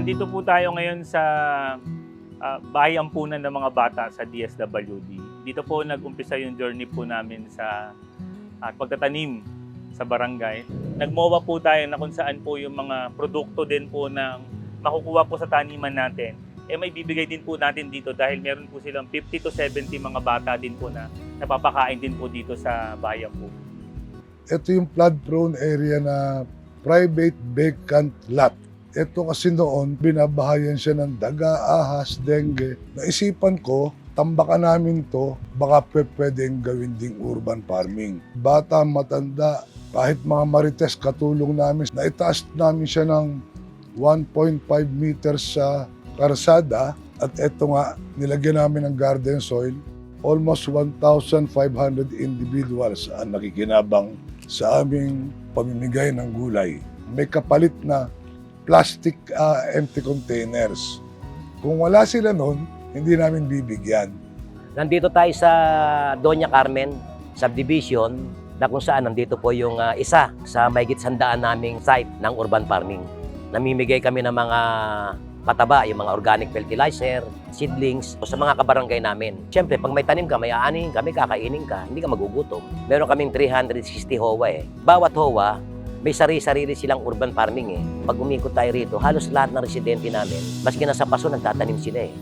Nandito po tayo ngayon sa uh, bahay ampunan ng mga bata sa DSWD. Dito po nag-umpisa yung journey po namin sa at pagtatanim sa barangay. Nagmowa po tayo na kung saan po yung mga produkto din po na makukuha po sa taniman natin. Eh may bibigay din po natin dito dahil meron po silang 50 to 70 mga bata din po na napapakain din po dito sa bayan po. ito yung flood-prone area na private vacant lot. Ito kasi noon, binabahayan siya ng daga, ahas, dengue. Naisipan ko, tambakan namin to, baka pwedeng gawin ding urban farming. Bata, matanda, kahit mga marites katulong namin, naitaas namin siya ng 1.5 meters sa karsada at ito nga, nilagyan namin ng garden soil. Almost 1,500 individuals ang nakikinabang sa aming pamimigay ng gulay. May kapalit na plastic ah, empty containers. Kung wala sila noon, hindi namin bibigyan. Nandito tayo sa Doña Carmen Subdivision na kung saan nandito po yung ah, isa sa mahigit sandaan naming site ng urban farming. Namimigay kami ng mga pataba, yung mga organic fertilizer, seedlings, o sa mga kabarangay namin. Siyempre, pag may tanim ka, may aanin ka, may kakainin ka, hindi ka magugutom. Meron kaming 360 HOA eh. Bawat HOA, may sarili-sarili silang urban farming eh. Pag umikot tayo rito, halos lahat ng residente namin, maski nasa paso, nagtatanim sila eh.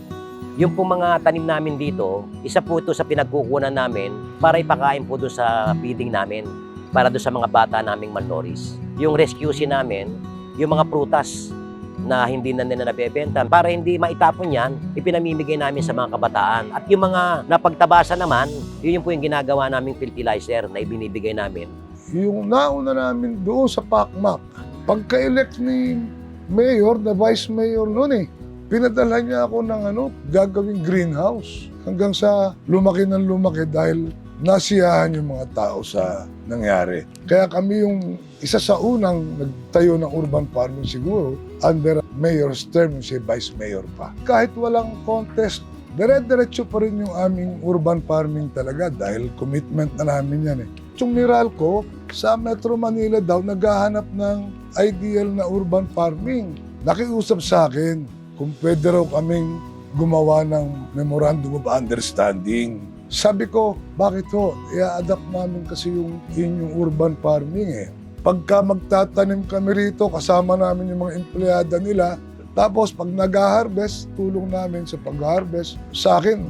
Yung pong mga tanim namin dito, isa po ito sa pinagkukunan namin para ipakain po doon sa feeding namin, para doon sa mga bata naming malnourished. Yung rescue si namin, yung mga prutas na hindi na nila nabebenta. Para hindi maitapon yan, ipinamimigay namin sa mga kabataan. At yung mga napagtabasa naman, yun yung po yung ginagawa naming fertilizer na ibinibigay namin Yung nauna namin doon sa PACMAC, pagka-elect ni Mayor, na Vice Mayor noon eh, pinadala niya ako ng ano, gagawing greenhouse. Hanggang sa lumaki ng lumaki dahil nasiyahan yung mga tao sa nangyari. Kaya kami yung isa sa unang nagtayo ng urban farming siguro under mayor's term si vice mayor pa. Kahit walang contest, dire-diretso pa rin yung aming urban farming talaga dahil commitment na namin yan eh. Yung Meralco, sa Metro Manila daw, naghahanap ng ideal na urban farming. Nakiusap sa akin kung pwede raw kaming gumawa ng Memorandum of Understanding. Sabi ko, bakit ho? I-adapt namin kasi yung inyong urban farming eh. Pagka magtatanim kami rito, kasama namin yung mga empleyada nila, tapos pag nag-harvest, tulong namin sa pag-harvest. Sa akin,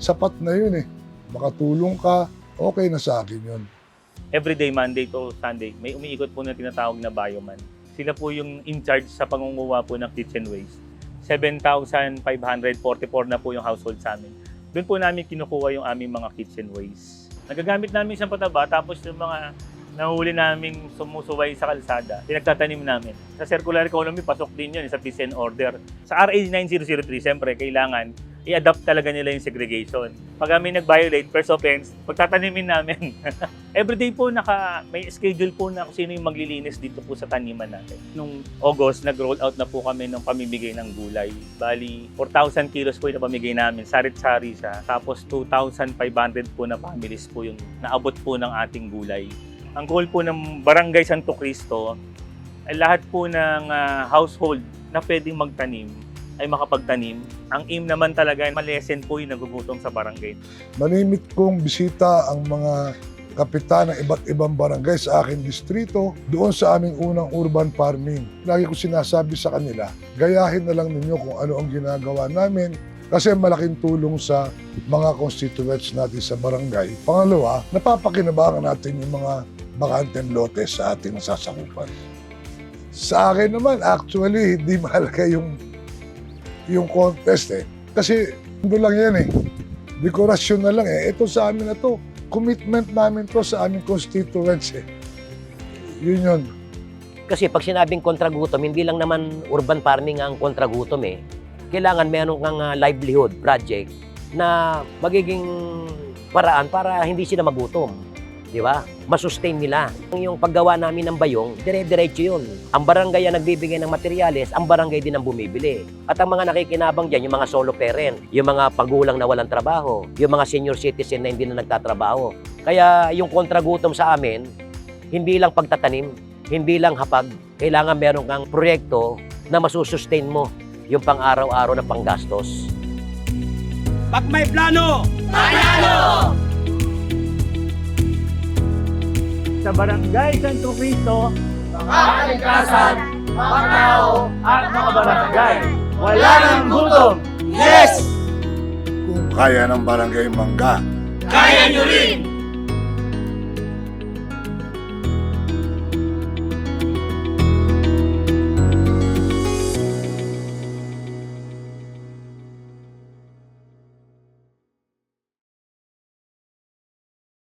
sapat na yun eh. Makatulong ka, okay na sa akin yun. Everyday Monday to Sunday, may umiikot po na tinatawag na bioman. Sila po yung in charge sa pangunguha po ng kitchen waste. 7,544 na po yung household sa amin. Doon po namin kinukuha yung aming mga kitchen waste. Nagagamit namin siyang pataba, tapos yung mga nahuli naming sumusuway sa kalsada, pinagtatanim namin. Sa circular economy, pasok din yun sa peace and order. Sa RA 9003, siyempre, kailangan i-adapt talaga nila yung segregation. Pag kami nag-violate, first offense, pagtatanimin namin. Everyday po naka, may schedule po na kung sino yung maglilinis dito po sa taniman natin. Nung August, nag-roll out na po kami ng pamimigay ng gulay. Bali, 4,000 kilos po yung napamigay namin. Sarit-sari siya. Tapos 2,500 po na families po yung naabot po ng ating gulay. Ang goal po ng Barangay Santo Cristo ay lahat po ng ah, household na pwedeng magtanim ay makapagtanim. Ang aim naman talaga ay malesen po yung nagugutom sa barangay. Manimit kong bisita ang mga kapitan ng iba't ibang barangay sa aking distrito doon sa aming unang urban farming. Lagi ko sinasabi sa kanila, gayahin na lang ninyo kung ano ang ginagawa namin kasi malaking tulong sa mga constituents natin sa barangay. Pangalawa, napapakinabangan natin yung mga bakanteng lote sa ating nasasakupan. Sa akin naman, actually, hindi mahalaga yung yung contest eh. Kasi ano lang yan eh dekorasyon na lang eh. Ito sa amin na to. Commitment namin to sa aming constituents eh. Yun yun. Kasi pag sinabing kontragutom, hindi lang naman urban farming ang kontragutom eh. Kailangan meron kang ah, livelihood project na magiging paraan para hindi sila magutom. Di ba? Masustain nila. Yung paggawa namin ng bayong, dire-diretso yun. Ang barangay ang nagbibigay ng materyales, ang barangay din ang bumibili. At ang mga nakikinabang dyan, yung mga solo parent, yung mga pagulang na walang trabaho, yung mga senior citizen na hindi na nagtatrabaho. Kaya yung kontragutom sa amin, hindi lang pagtatanim, hindi lang hapag, kailangan meron kang proyekto na masusustain mo yung pang-araw-araw na panggastos. Pag may plano, Sa Barangay Santo Cristo, Kalikasan, Pangao, at mga barangay. Wala nang gutom! yes! Kung kaya ng barangay Mangga, Kaya nyo rin!